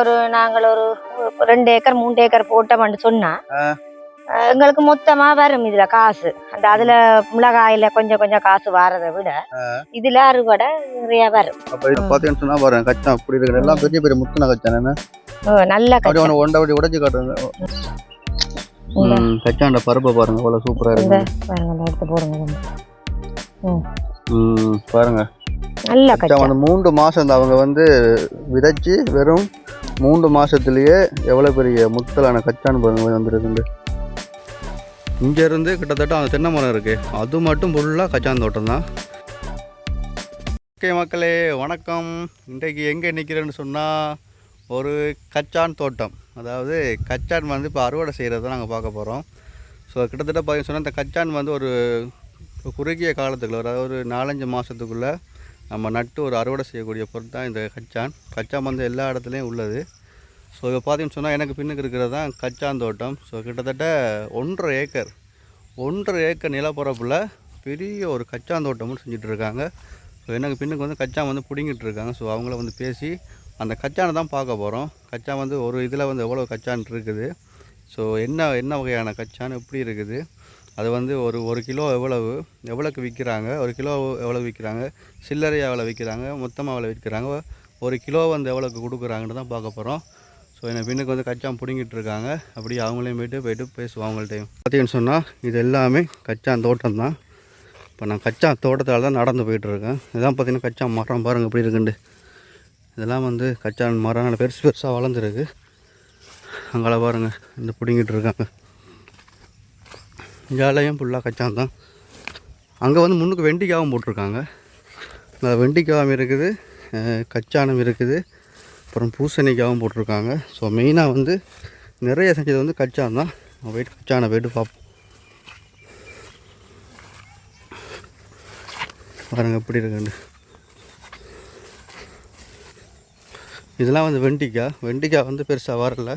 ஒரு நாங்கள் ஒரு ரெண்டு ஏக்கர் மூன்று ஏக்கர் போட்டோம்னு சொன்னா எங்களுக்கு மொத்தமா வரும் இதுல காசு. அந்த அதுல மிளகாயில கொஞ்சம் கொஞ்சம் காசு வாரதை விட இதுல அறுவடை நிறைய வரும். பாத்தீங்கன்னு சொன்னா பாருங்க கச்சான் அப்படி இருக்கிற எல்லாம் பெரிய பெரிய முத்துன கச்சான் நல்ல கச்சா ஒன்று ஒண்டை அப்படி உடைச்சு காட்டுங்க. கச்சாண்ட பருப்பை பாருங்க அவ்வளவு சூப்பரா இந்த இருக்கு பாருங்க எடுத்து போடுங்க பாருங்க. நல்ல கச்சா கச்சா வந்து மூன்று மாசம் இந்த அவங்க வந்து விதைச்சு வெறும் மூன்று மாதத்துலேயே எவ்வளோ பெரிய முத்தலான கச்சான் பாருங்க வந்துருக்குண்டு இங்கேருந்து கிட்டத்தட்ட அந்த தென்னை மரம் இருக்குது அது மட்டும் ஃபுல்லாக கச்சான் தோட்டம் தான். ஓகே மக்களே வணக்கம். இன்றைக்கு எங்கே நிற்கிறேன்னு சொன்னால் ஒரு கச்சான் தோட்டம். அதாவது கச்சான் வந்து இப்போ அறுவடை செய்கிறத நாங்கள் பார்க்க போகிறோம் ஸோ கிட்டத்தட்ட பார்த்தீங்கன்னு சொன்னால் இந்த கச்சான் வந்து ஒரு குறுகிய காலத்துக்குள்ளே அதாவது ஒரு நாலஞ்சு மாதத்துக்குள்ளே நம்ம நட்டு ஒரு அறுவடை செய்யக்கூடிய பொருள் தான் இந்த கச்சான். கச்சான் வந்து எல்லா இடத்துலையும் உள்ளது. ஸோ இப்போ பார்த்தீங்கன்னு சொன்னால் எனக்கு பின்னுக்கு இருக்கிறது தான் கச்சான் தோட்டம். ஸோ கிட்டத்தட்ட ஒன்றரை ஏக்கர் ஒன்றரை ஏக்கர் நிலப்பரப்பில் பெரிய ஒரு கச்சான் தோட்டமும் செஞ்சுட்டு இருக்காங்க. ஸோ எனக்கு பின்னுக்கு வந்து கச்சான் வந்து பிடிங்கிட்டு இருக்காங்க. ஸோ அவங்கள வந்து பேசி அந்த கச்சானை தான் பார்க்க போகிறோம் கச்சான் வந்து ஒரு இதில் வந்து எவ்வளோ கச்சான் இருக்குது? ஸோ என்ன என்ன வகையான கச்சான்? எப்படி இருக்குது? அது வந்து ஒரு ஒரு கிலோ எவ்வளவு எவ்வளோக்கு விற்கிறாங்க? ஒரு கிலோ எவ்வளோ விற்கிறாங்க? சில்லறை எவ்வளோ விற்கிறாங்க? மொத்தமாக எவ்வளோ விற்கிறாங்க? ஒரு கிலோ வந்து எவ்வளோக்கு கொடுக்குறாங்கன்னு தான் பார்க்க போகிறோம் ஸோ என் பின்னுக்கு வந்து கச்சான் பிடுங்கிட்டு இருக்காங்க. அப்படி அவங்களையும் போயிட்டு போயிட்டு பேசுவோம் அவங்கள்ட்டையும். பார்த்தீங்கன்னு சொன்னால் இது எல்லாமே கச்சான் தோட்டம் தான். இப்போ நான் கச்சான் தோட்டத்தால் தான் நடந்து போயிட்டுருக்கேன் இதான் பார்த்தீங்கன்னா கச்சான் மரம் பாருங்கள் எப்படி இருக்குண்டு இதெல்லாம் வந்து கச்சான் மரம் நல்லா பெருசு பெருசாக வளர்ந்துருக்கு. அங்கே பாருங்கள் இந்த பிடுங்கிட்டு இருக்காங்க. இங்காலையும் ஃபுல்லாக கச்சான் தான்? அங்கே வந்து முன்னுக்கு வெண்டிக்காவும் போட்டிருக்காங்க. அந்த வெண்டிக்காவும் இருக்குது கச்சானம் இருக்குது. அப்புறம் பூசணிக்காவும் போட்டிருக்காங்க. ஸோ மெயினாக வந்து நிறைய செஞ்சது வந்து கச்சான் தான். போயிட்டு கச்சானை போயிட்டு பார்ப்போம். பாருங்க எப்படி இருக்குண்டு இதெல்லாம் வந்து வெண்டிக்காய். வெண்டிக்காய் வந்து பெருசாக வரல.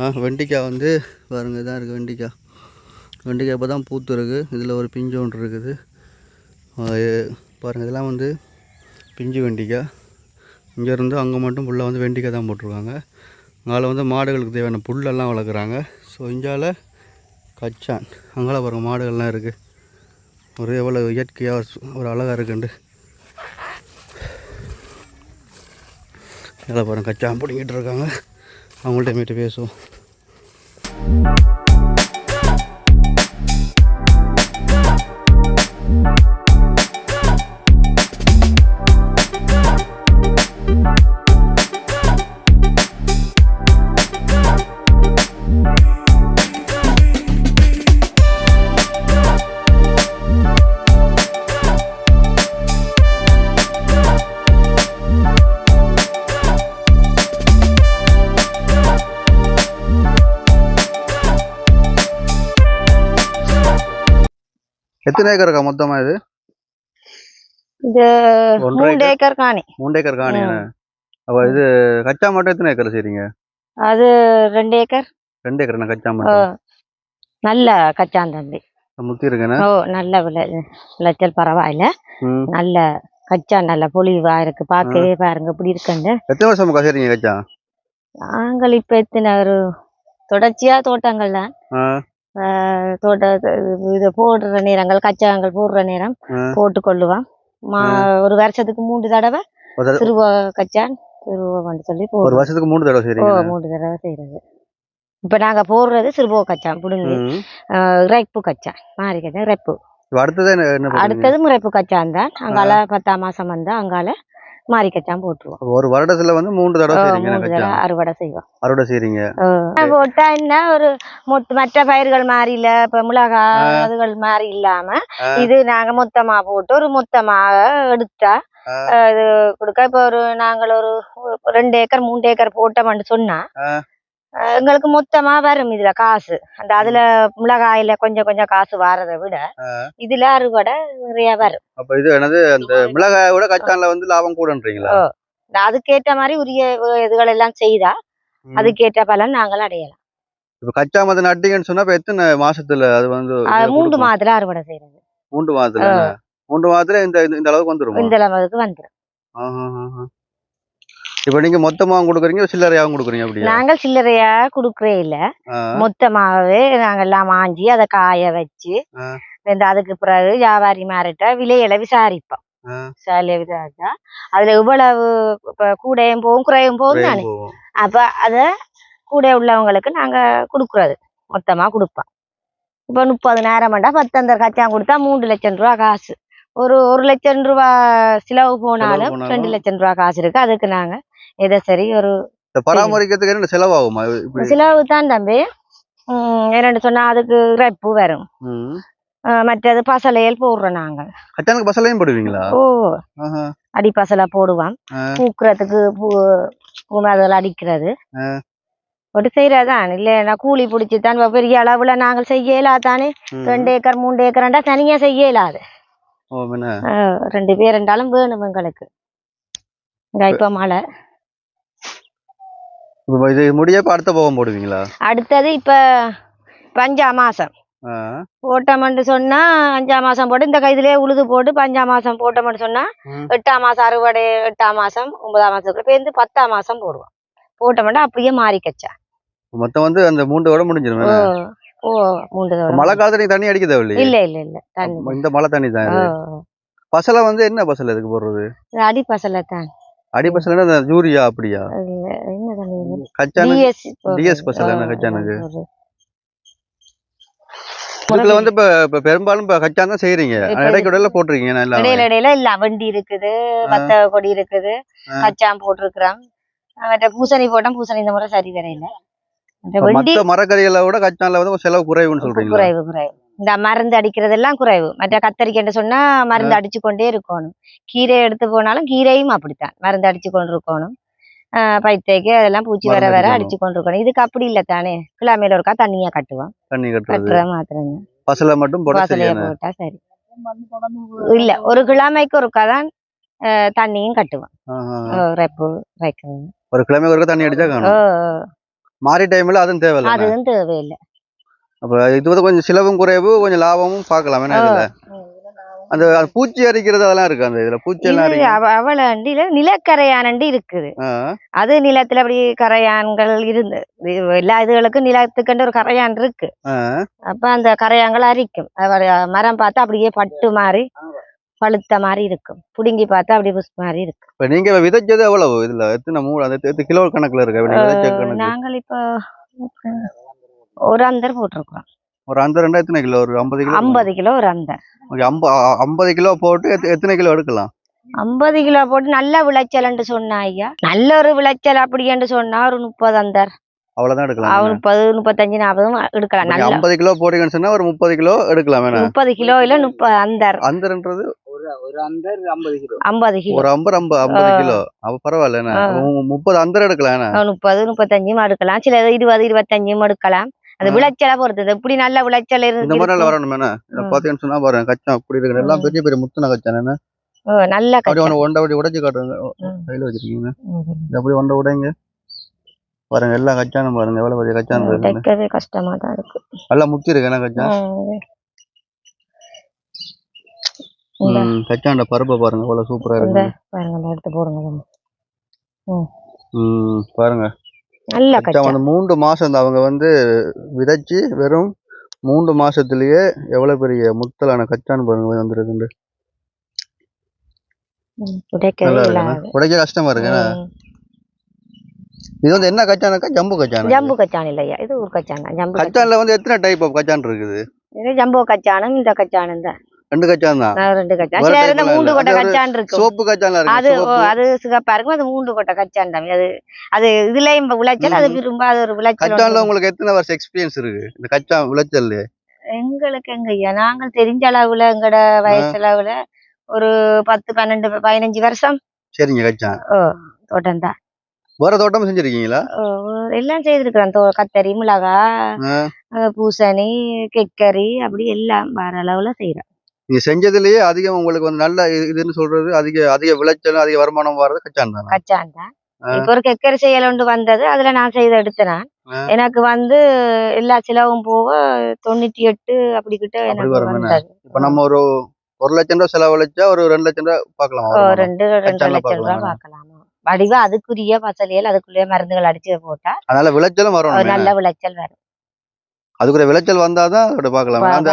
ஆ வெண்டிக்காய் வந்து பாருங்க இதான் இருக்குது வெண்டிக்காய். வெண்டிக்காய் இப்போ தான் பூத்து இருக்குது இதில் ஒரு பிஞ்சு ஒன்று இருக்குது. பாருங்கள் இதெல்லாம் வந்து பிஞ்சு வெண்டிக்காய். இங்கேருந்து அங்கே மட்டும் ஃபுல்லாக வந்து வெண்டிக்காய் தான் போட்டிருக்காங்க. அங்கால வந்து மாடுகளுக்கு தேவையான புல்லெல்லாம் வளர்க்குறாங்க. ஸோ இங்கால கச்சான். அங்கால பாருங்கள் மாடுகள்லாம் இருக்குது ஒரு எவ்வளோ இயற்கையாக ஒரு அழகாக இருக்குண்டு. இதில் பாருங்கள் கச்சான் பிடிங்கிட்டு இருக்காங்க. அவங்கள்ட்ட மீட்டு பேசுவோம். எத்தனை ஏக்கர் இருக்கா மொத்தமாக இது இது மூன்று ஏக்கர்? காணி. மூணு ஏக்கர் காணி. அப்போ இது கச்சா மட்டும் எத்தனை ஏக்கர் செய்றீங்க? அது ரெண்டு ஏக்கர். ரெண்டு ஏக்கர் கச்சா மட்டும்? நல்ல கச்சான் தம்பி முத்தி இருக்குண்ணே ஓ நல்ல விளை விளைச்சல் பரவாயில்ல. நல்ல கச்சா நல்ல பொலிவா இருக்கு. பார்க்கவே பாருங்க இப்படி இருக்குன்னு. எத்தனை வருஷம் செய்றீங்க கச்சா? நாங்கள் இப்ப எத்தனை ஒரு தொடர்ச்சியா தோட்டங்கள் தான். தோட்ட இது போடுற நேரங்கள் கச்சாங்கள் போடுற நேரம். போட்டு கொள்ளுவோம் மா ஒரு வருஷத்துக்கு மூன்று தடவை சிறுவ கச்சான் சிறுவன்னு சொல்லி ஒரு வருஷத்துக்கு மூணு தடவை செய்றீங்க மூன்று தடவை செய்யறது இப்ப நாங்க போடுறது சிறுபோ கச்சான் புடுங்கி. இறைப்பு கச்சான் மாறி கச்சான் இறைப்பு? அடுத்தது முறைப்பு கச்சான் தான். அங்கால பத்தாம் மாசம் வந்தா அங்கால மாறி கச்சான் போட்டுருவோம். ஒரு வருடத்துல வந்து மூன்று தடவை அறுவடை செய்வோம். அறுவடை செய்றீங்க. போட்டா என்ன ஒரு மொத்த மற்ற பயிர்கள் மாதிரி இல்ல இப்ப மிளகா அதுகள் மாதிரி இல்லாம. இது நாங்க மொத்தமா போட்டு ஒரு மொத்தமாக எடுத்தா இது கொடுக்க இப்ப ஒரு நாங்கள் ஒரு ரெண்டு ஏக்கர் மூன்று ஏக்கர் போட்டோம்னு சொன்னா எங்களுக்கு மொத்தமா வரும் இதுல காசு. அந்த அதுல மிளகாயில கொஞ்சம் கொஞ்சம் காசு வாரதை விட இதுல அறுவடை நிறைய வரும். அப்ப இது என்னது அந்த மிளகாயை விட கச்சான்ல வந்து லாபம் கூடன்றீங்களா. அதுக்கேற்ற மாதிரி உரிய இதுகள் எல்லாம் செய்தா. அதுக்கேற்ற பலன் நாங்கள் அடையலாம். இப்ப கச்சா மருந்து நட்டீங்கன்னு சொன்னா இப்ப எத்தனை மாசத்துல அது வந்து மூன்று? மாதத்துல அறுவடை செய்யறது. மூன்று மாதத்துல மூன்று மாதத்துல இந்த இந்த- அளவுக்கு வந்துரும்? இந்த அளவுக்கு வந்துடும். இப்போ நீங்க மொத்தமாவும் கொடுக்குறீங்க சில்லறையாவும் கொடுக்குறீங்க அப்படியா? நாங்கள் சில்லறையா குடுக்கறே இல்ல. மொத்தமாகவே நாங்க எல்லாம் மாஞ்சி அதை காய வச்சு. இந்த அதுக்கு பிறகு வியாபாரி மாறிட்ட விலையில விசாரிப்போம். விலையை விசாரிச்சா அதுல இவ்வளவு இப்ப கூடையும் போகும் குறையும் போகும் தானே. அப்ப அத கூட உள்ளவங்களுக்கு நாங்க குடுக்குறது. மொத்தமா கொடுப்போம். இப்ப முப்பது நேரம்டா பத்தந்தர் கச்சான் கொடுத்தா மூன்று லட்சம் ரூபா காசு. ஒரு ஒரு லட்சம் ரூபா செலவு போனாலும் ரெண்டு லட்சம் ரூபா காசு இருக்கு. அதுக்கு நாங்க எதை சரி ஒரு பராமரிக்கிறதுக்கு என்ன செலவாகுமா? செலவு தான் தம்பி. என்னன்னு சொன்னா அதுக்கு இறைப்பு வரும். மற்றது பசலையல் போடுறோம் நாங்க கச்சானுக்கு பசலையும் போடுவீங்களா? ஓ. அடி பசலை போடுவோம். பூக்குறதுக்கு பூ பூ அதில் அடிக்கிறது. ஒரு செய்யறதான் இல்லைன்னா கூலி பிடிச்சி தான் பெரிய அளவுல நாங்கள் செய்யலா தானே. ரெண்டு ஏக்கர் மூன்று ஏக்கர்ண்டா தனியா என்ன அஹ் ரெண்டு பேர் இருந்தாலும் வேணும் எங்களுக்கு. இப்ப மழை. இப்போ இது முடிய இப்ப அடுத்த போகம் போடுவீங்களா? அடுத்தது இப்ப இப்ப அஞ்சாம் மாசம். ஆ. போட்டோம்னு சொன்னா அஞ்சாம் மாசம் போட்டு இந்த கைதிலே உழுது போட்டு அஞ்சாம் மாசம் போட்டோம்னு சொன்னா ம். எட்டாம் மாசம் அறுவடை எட்டாம் மாசம் ஒன்பதாம் மாசத்துக்குள்ள பேருந்து பத்தாம் மாசம் போடுவோம். போட்டோம்னா அப்படியே மாறி கச்சா மொத்தம் வந்து அந்த மூன்று விட முடிஞ்சிடும் ஓ மூன்று. மழை காலத்துல தண்ணி அடிக்க தேவையில்லையே இல்ல இல்ல இல்ல. தண்ணி இந்த மழை தண்ணி தான். பசலை வந்து என்ன பசலை இதுக்கு போடுறது? அடி பசல தான். அடி பசலைன்னா இந்த யூரியா அப்படியா? கச்சானு DS பசலை என்ன கச்சானுக்கு? இதுல வந்து இப்ப இப்ப பெரும்பாலும் இப்ப கச்சான் தான் செய்யறீங்க இப்ப இடைக்கு இடையில போட்டிருக்கீங்க இடையில இடையில இல்ல வண்டி இருக்குது வத்த கொடி இருக்குது. கச்சான் போட்டிருக்கிறோம் மற்ற பூசணி போட்டோம் பூசணி இந்த முறை சரி வரையில. மத்த மரக்கறிகளை விட கச்சான்ல வந்து செலவு குறைவுன்னு சொல்றீங்களா? குறைவு குறைவு. இந்த மருந்து அடிக்கிறதெல்லாம் குறைவு. மற்ற கத்தரிக்கைன்னு சொன்னா மருந்து அடிச்சு கொண்டே இருக்கணும். கீரை எடுத்து போனாலும் கீரையும் அப்படித்தான். மருந்து அடிச்சு கொண்டு இருக்கணும் பைத்தைக்கு அதெல்லாம் பூச்சி வர வர. அடிச்சு கொண்டு இருக்கணும் இதுக்கு அப்படி இல்ல தானே. கிளாமையில ஒருக்கா தண்ணியா கட்டுவோம். கட்டுற மாத்திரம் பசலை மட்டும் போட்டா சரி. இல்ல ஒரு கிழமைக்கு ஒருக்கா தான் தண்ணியும் கட்டுவோம். ரெப்பு வைக்கிறது ஒரு கிழமை ஒருக்க தண்ணி அடிச்சா மாறி டைம்ல அதுவும் தேவையில்ல. அதுவும் தேவையில்லை. அப்ப இது வந்து கொஞ்சம் செலவும் குறைவு கொஞ்சம் லாபமும் பார்க்கலாம். என்ன இதுல? அந்த பூச்சி அரிக்கிறது அதெல்லாம் இருக்கு அந்த இதுல? பூச்சி எல்லாம் அவள அண்டியில நிலக்கரையானண்டி இருக்குது. ஆ. அது நிலத்துல அப்படி கரையான்கள் இருந்து எல்லா இதுகளுக்கும் நிலத்துக்குன்னு ஒரு கரையான் இருக்கு. அப்ப அந்த கரையான்கள் அரிக்கும். மரம் பார்த்தா அப்படியே பட்டு மாதிரி பழுத்த மாதிரி இருக்கும். புடுங்கி பார்த்தா அப்படியே புஷ் மாதிரி இருக்கும் இப்ப நீங்க விதைச்சது எவ்வளவு? இதுல எத்தனை மூணு அந்த கிலோ கணக்குல இருக்கு? நாங்கள் இப்போ ஒரு அந்தர் போட்டிருக்கோம் ஒரு அந்த ரெண்டா எத்தனை கிலோ? ஒரு ஐம்பது கிலோ? ஐம்பது கிலோ ஒரு அந்தர். ஐம்பது கிலோ போட்டு எத்த- எத்தனை கிலோ எடுக்கலாம்? ஐம்பது கிலோ போட்டு நல்ல விளைச்சல்ன்னு சொன்னா ஐயா. நல்ல ஒரு விளைச்சல் அப்படின்னு சொன்னா ஒரு முப்பது அந்தர். அவ்வளவுதான் எடுக்கலாம் முப்பது முப்பத்தஞ்சு நாற்பதும் எடுக்கலாம். நீங்க நல்ல ஐம்பது கிலோ போடுறீங்கன்னு சொன்னா ஒரு முப்பது கிலோ எடுக்கலாம் முப்பது கிலோ இல்ல முப்பது அந்தர். அந்தரன்றது? ஐம்பது கிலோ. ஒரு ஐம்பது ஐம்பது ஐம்பது கிலோ. அப்ப பரவாயில்ல என்ன? ஆ. அப்ப முப்பது அந்தரம் எடுக்கலாம் முப்பது முப்பத்தஞ்சும் எடுக்கலாம். சில இருபது இருபத்தஞ்சும் எடுக்கலாம். அது. விளைச்சலை பொறுத்தது இப்படி நல்ல விளைச்சல் இந்த வரணும் என்ன இதை ம். பாத்தீங்கன்னு சொன்னா பாருங்க கச்சான் அப்படி இருக்கு எல்லாம் பெரிய பெரிய முத்துன கச்சான் என்ன? நல்ல அப்படியே கச்சா. ஒன்று ஒண்டை அப்படி உடைச்சு காட்டுங்க ம். கையில வச்சிருக்கீங்க. இது அப்படி ஒண்டை உடைங்க. பாருங்க எல்லாம் கச்சானும் பாருங்க. எவ்வளவு பெரிய கச்சான் இருக்கு கஷ்டமா தான் இருக்கு. நல்லா முத்தி இருக்கு என்ன கச்சான். இந்த. கச்சாண்ட பருப்பை பாருங்க எவ்வளவு சூப்பரா இந்த. இருக்கு பாருங்க இந்த எடுத்து போடுங்க. பாருங்க. நல்ல கச்சா வந்து மூன்று மாசம் அவங்க வந்து விதைச்சு வெறும் மூன்று மாசத்துலயே எவ்வளவு பெரிய முத்தலான கச்சான் பாருங்க வந்துருக்கு உடைக்கவே நல்லா இல்லை இருக்கு உடைக்க கஷ்டமா இருக்கு. இது வந்து என்ன கச்சானாக்கா ஜம்பு கச்சான் ஜம்பு கச்சான் இல்லையா? இது ஒரு கச்சான் ஜம்பு கச்சான். கச்சான்ல வந்து எத்தனை டைப் ஆஃப் கச்சான் இருக்குது? இது ஜம்போ கச்சானும் இந்த கச்சானும் தான். ரெண்டு கச்சான் தான் ரெண்டு கச்சான் சில மூன்று. கொட்டை கச்சான் இருக்கும். சோப்பு கச்சான்ல அது இருக்கு ஓ, அது சிகப்பா இருக்கும். அது மூன்று கொட்டை கச்சான் தான் அது அது இதுலயும் இப்ப விளைச்சல் அது ம். விரும்ப அது ஒரு விளைச்சல் கச்சான்ல. உங்களுக்கு எத்தனை வருஷம் எக்ஸ்பீரியன்ஸ் இருக்கு? இந்த கச்சான் விளைச்சல் எங்களுக்கு எங்க ஐயா நாங்கள் தெரிஞ்ச அளவுல எங்கட வயசு அளவுல ஒரு பத்து பன்னெண்டு பதினஞ்சு வருஷம். சரிங்க கச்சான். தோட்டம் தான். வேற தோட்டமும் செஞ்சிருக்கீங்களா? எல்லாம் செய்திருக்கிறோம். தோ கத்தரி மிளகா பூசணி கெக்கரி அப்படி எல்லாம் வேற அளவுல செய்யறோம் நீங்க செஞ்சதுலயே அதிகம் உங்களுக்கு வந்து நல்ல இது- இதுன்னு சொல்றது அதிக அதிக விளைச்சல் அதிக வருமானம் வர்றது கச்சான் தானே கச்சான் தான் ஆ. இப்ப ஒரு கெக்கரி செய்யல் ஒன்று வந்தது அதுல நான் செய்து எடுத்தேன் ஆ. எனக்கு வந்து எல்லா செலவும் போக தொண்ணூத்தி எட்டு அப்படி கிட்ட எனக்கு வரும் என்ன? வந்தது இப்ப நம்ம ஒரு ஒரு லட்சம் ரூபாய் செலவழிச்சா ஒரு ரெண்டு லட்சம் ரூபாய் பார்க்கலாம் வருமானம். ரெண்டு ரெண்டு கச்சான்ல லட்சம் ரூபாய் பார்க்கலாம். பார்க்கலாமா வடிவா அதுக்குரிய பசலியல் அதுக்குரிய மருந்துகள் அடிச்சு போட்டா அதனால விளைச்சலும் ஒரு வரணும் நல்ல விளைச்சல் வரும் அதுக்குரிய விளைச்சல் வந்தாதான் அதோட பார்க்கலாம். பா- அந்த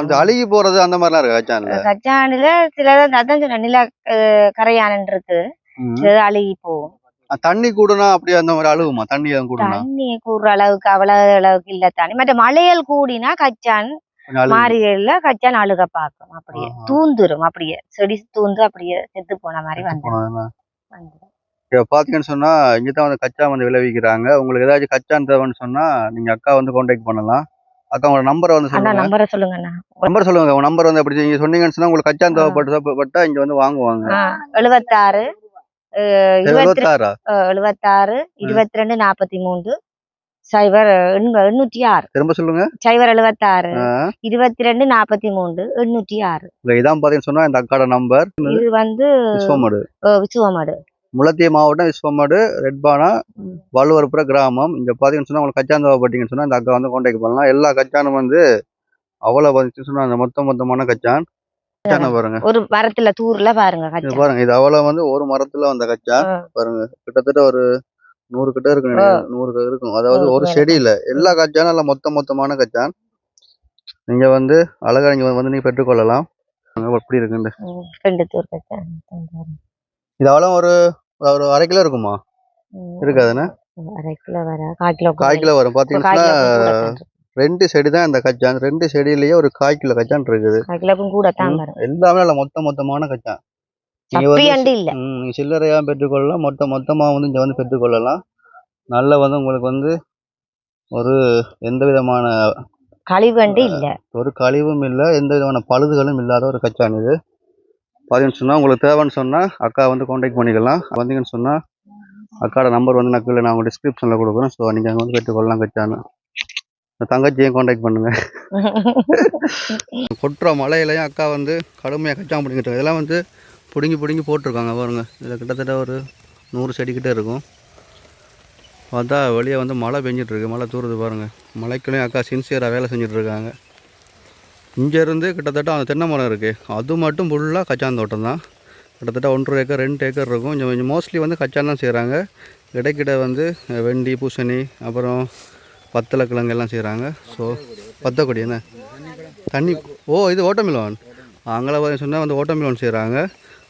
அந்த அழுகி போறது அந்த மாதிரிலாம் இருக்கு கச்சான்ல கச்சானில சிலது அதான் சொன்ன நில அஹ், கரையான் இருக்கு. சிலது அழுகி போகும். தண்ணி கூடுனா அப்படியே அந்த மாதிரி அழுகுமா? தண்ணி கூடுனா? தண்ணி கூடுற அளவுக்கு அவ்வளவு அளவுக்கு இல்ல தானே மற்ற மழையல் கூடினா கச்சான் மாறிகள்ல கச்சான் அழுக பார்க்கும் அப்படியே. தூந்துரும் அப்படியே. செடி தூந்து அப்படியே செத்து போன மாதிரி வந்துடும் இப்ப பாத்தீங்கன்னு சொன்னா இங்கதான் வந்து கச்சா வந்து விளைவிக்கிறாங்க. உங்களுக்கு ஏதாச்சும் கச்சான் தேவைன்னு சொன்னா நீங்க அக்கா வந்து கான்டாக்ட் பண்ணலாம். அக்கா உங்களோட நம்பரை வந்து சொல்லுங்க. நம்பரை சொல்லுங்கண்ணா. நம்பர் சொல்லுங்க. உங்க நம்பர் வந்து அப்படி நீங்க சொன்னீங்கன்னு சொன்னா உங்களுக்கு கச்சான் தேவைப்பட்டு பட்டா இங்க வந்து வாங்குவாங்க. எழுபத்தாறு எழுபத்தாறா எழுபத்தாறு இருபத்தி ரெண்டு நாற்பத்தி மூன்று சைபர் எண்ப- எண்ணூற்றி ஆறு திரும்ப சொல்லுங்க. சைபர் எழுபத்தாறு இருபத்தி ரெண்டு நாற்பத்தி மூன்று எண்ணூற்றி ஆறு இதான் பாத்தீங்கன்னு சொன்னா இந்த அக்காட நம்பர் இது வந்து விஸ்வமடு. அஹ், விசுவமடு முளத்திய மாவட்டம் விஸ்வமடு ரெட்பானா ம். வள்ளுவரப்புற கிராமம். இங்க பாத்தீங்கன்னு சொன்னா உங்களுக்கு கச்சான் தேவைப்பட்டீங்கன்னு சொன்னா இந்த அக்கா வந்து கான்டாக்ட் பண்ணலாம். எல்லா கச்சானும் வந்து அவ்வளவு வந்துச்சு சொன்னா அந்த மொத்த மொத்தமான கச்சான். கச்சானை பாருங்க. ஒரு மரத்துல தூர்ல பாருங்க இது கச்சா பாருங்க இது அவ்வளவு வந்து ஒரு மரத்துல வந்த கச்சா. பாருங்க கிட்டத்தட்ட ஒரு நூறு கிட்ட இருக்கு. நூறு கிட்ட இருக்கும். அதாவது ஒரு. செடியில எல்லா கச்சானும் எல்லாம் மொத்த மொத்தமான கச்சான். நீங்க வந்து அழகா நீங்க வந்து நீங்க பெற்றுக்கொள்ளலாம். எப்படி இருக்குண்டு ம், ரெண்டு தூர் கச்சா இது அவ்வளவு ஒரு ஒரு அரை கிலோ இருக்குமா? இருக்காதுண்ணே அரை கிலோ வர கால் கிலோ கால் கிலோ வரும். இருக்கு. ரெண்டு செடி தான் இந்த கச்சான் ரெண்டு செடியிலேயே ஒரு கால் கிலோ கச்சான் இருக்குது. கால் கிலோக்கும் கூட தான் வரும். எல்லாமே நல்ல மொத்த மொத்தமான கச்சான் நீங்க அப்படி வந்து அண்டு இல்ல. ம், நீங்க சில்லறையா பெற்றுக்கொள்ளலாம். மொத்த மொத்தமா வந்து இங்க வந்து பெற்றுக்கொள்ளலாம். நல்ல வந்து உங்களுக்கு வந்து ஒரு எந்த விதமான கழிவண்டு இல்ல. ஒரு கழிவும் இல்லை எந்த விதமான பழுதுகளும் இல்லாத ஒரு கச்சான் இது. பார்த்தீங்கன்னு சொன்னால் உங்களுக்கு தேவைன்னு சொன்னால் அக்கா வந்து காண்டாக்ட் பண்ணிக்கலாம். வந்தீங்கன்னு சொன்னால் அக்காவோட நம்பர் வந்து நான் கீழே நான் உங்கள் டிஸ்கிரிப்ஷனில் கொடுக்குறேன். ஸோ நீங்கள் அங்கே வந்து பெற்றுக்கொள்ளலாம் கச்சான்னு. இந்த தங்கச்சியும் காண்டாக்ட் பண்ணுங்கள் கொட்டுற மலையிலையும் அக்கா வந்து கடுமையாக கச்சான் பிடிங்கிட்டு இதெல்லாம் வந்து பிடுங்கி பிடுங்கி போட்டிருக்காங்க பாருங்க. இதில் கிட்டத்தட்ட ஒரு நூறு செடி கிட்ட இருக்கும். பார்த்தா வெளியே வந்து மழை பெஞ்சிட்டு இருக்கு. மழை தூருது பாருங்க. மலைக்குள்ளேயும் அக்கா சின்சியராக வேலை செஞ்சுட்டு இருக்காங்க. இங்கேருந்து கிட்டத்தட்ட அந்த தென்னை மரம் இருக்குது அது மட்டும் ஃபுல்லாக கச்சான் தோட்டம் தான். கிட்டத்தட்ட ஒன்றரை ஏக்கர் ரெண்டு ஏக்கர் இருக்கும். கொஞ்சம் கொஞ்சம் மோஸ்ட்லி வந்து கச்சான் தான் செய்கிறாங்க இடைக்கிட வந்து வெண்டி பூசணி அப்புறம் பத்தலை கிழங்கு எல்லாம் செய்கிறாங்க ஸோ பத்தக்கொடி என்ன? தண்ணி. ஓ இது ஓட்டமிலோன் அங்கே சொன்னால் வந்து ஓட்டமிலோன் செய்கிறாங்க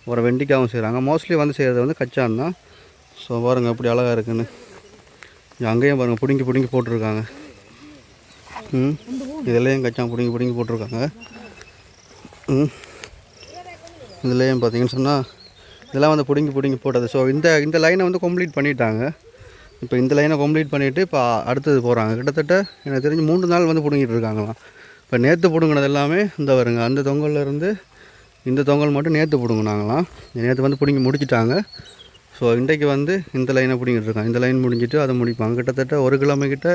அப்புறம் வெண்டிக்காவும் செய்கிறாங்க மோஸ்ட்லி வந்து செய்கிறது வந்து கச்சான் தான். ஸோ பாருங்கள் எப்படி அழகாக இருக்குன்னு. அங்கேயும் பாருங்கள் பிடுங்கி பிடுங்கி போட்டிருக்காங்க. ம். இதுலேயும் கச்சான் பிடுங்கி பிடுங்கி போட்டிருக்காங்க. ம். இதுலேயும் பார்த்தீங்கன்னு சொன்னால் இதெல்லாம் வந்து பிடுங்கி பிடுங்கி போட்டது. ஸோ இந்த இந்த லைனை வந்து கம்ப்ளீட் பண்ணிட்டாங்க. இப்போ இந்த லைனை கம்ப்ளீட் பண்ணிவிட்டு இப்போ அடுத்தது போகிறாங்க கிட்டத்தட்ட எனக்கு தெரிஞ்சு மூன்று நாள் வந்து பிடுங்கிட்டு இருக்காங்களாம். இப்போ நேற்று பிடுங்கினது எல்லாமே இந்த வருங்க. அந்த தொங்கல்ல இருந்து இந்த தொங்கல் மட்டும் நேற்று பிடுங்கினாங்களாம். நேற்று வந்து பிடுங்கி முடிச்சிட்டாங்க. ஸோ இன்றைக்கு வந்து இந்த லைனை பிடிங்கிட்டு இருக்கான் இந்த லைன் முடிஞ்சிட்டு அதை முடிப்பாங்க. கிட்டத்தட்ட ஒரு கிழமை கிட்ட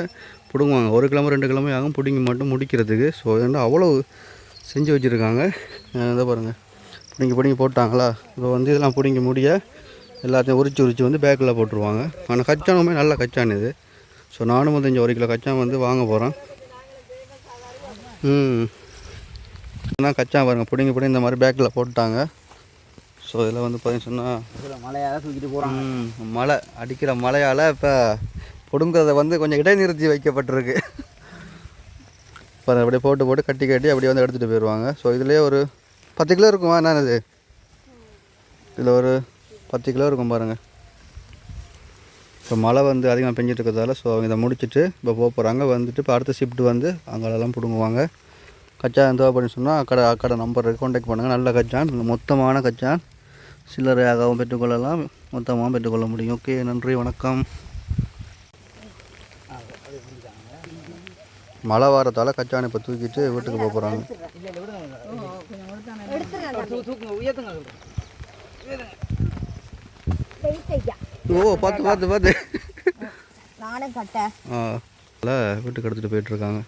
பிடுங்குவாங்க. ஒரு கிழமை ரெண்டு கிழமை ஆகும் பிடுங்கி மட்டும் முடிக்கிறதுக்கு. ஸோ வந்து அவ்வளோ செஞ்சு வச்சுருக்காங்க? இதை பாருங்கள் பிடுங்கி பிடுங்கி போட்டாங்களா? இப்போ வந்து இதெல்லாம் பிடுங்கி முடிய எல்லாத்தையும் உரிச்சு உரிச்சு வந்து பேக்கில் போட்டுருவாங்க. ஆனால் கச்சானுமே நல்ல கச்சான் இது. ஸோ நானும் வந்து இங்கே ஒரு கிலோ கச்சான் வந்து வாங்க போகிறேன் ம். தான் கச்சான் பாருங்கள் பிடுங்கி பிடிங்கி இந்த மாதிரி பேக்கில் போட்டுட்டாங்க ஸோ இதில் வந்து பார்த்தீங்கன்னு சொன்னால் மலையால தூக்கிட்டு போறான் ம், மழை அடிக்கிற மழையால் இப்போ பிடுங்குறத வந்து கொஞ்சம் இடைநிறுத்தி வைக்கப்பட்டிருக்கு. இப்போ அப்படியே போட்டு போட்டு கட்டி கட்டி அப்படியே வந்து எடுத்துகிட்டு போயிடுவாங்க ஸோ இதுலேயே ஒரு பத்து கிலோ இருக்குமா. என்னது? இதில் ஒரு பத்து கிலோ இருக்கும் பாருங்கள் இப்போ மழை வந்து அதிகமாக பெஞ்சிட்டு இருக்கிறதால ஸோ அவங்க இதை முடிச்சுட்டு இப்போ போக போகிறாங்க வந்துட்டு இப்போ அடுத்த ஷிஃப்ட் வந்து அங்கெல்லாம் பிடுங்குவாங்க. கச்சான் தேவைப்படும் சொன்னால் அக்கடை அக்கடை நம்பர் காண்டாக்ட் பண்ணுங்கள் நல்ல கச்சான் மொத்தமான கச்சான் சில்லறையாகவும் பெற்றுக்கொள்ளலாம். மொத்தமாகவும் பெற்றுக்கொள்ள முடியும். ஓகே நன்றி வணக்கம். மழை வாரத்தால் கச்சானை இப்போ தூக்கிட்டு வீட்டுக்கு போக போகிறாங்க ஓ பார்த்து பார்த்து பார்த்து. நானும் கட்ட ஆ வீட்டுக்கு எடுத்துகிட்டு போயிட்டுருக்காங்க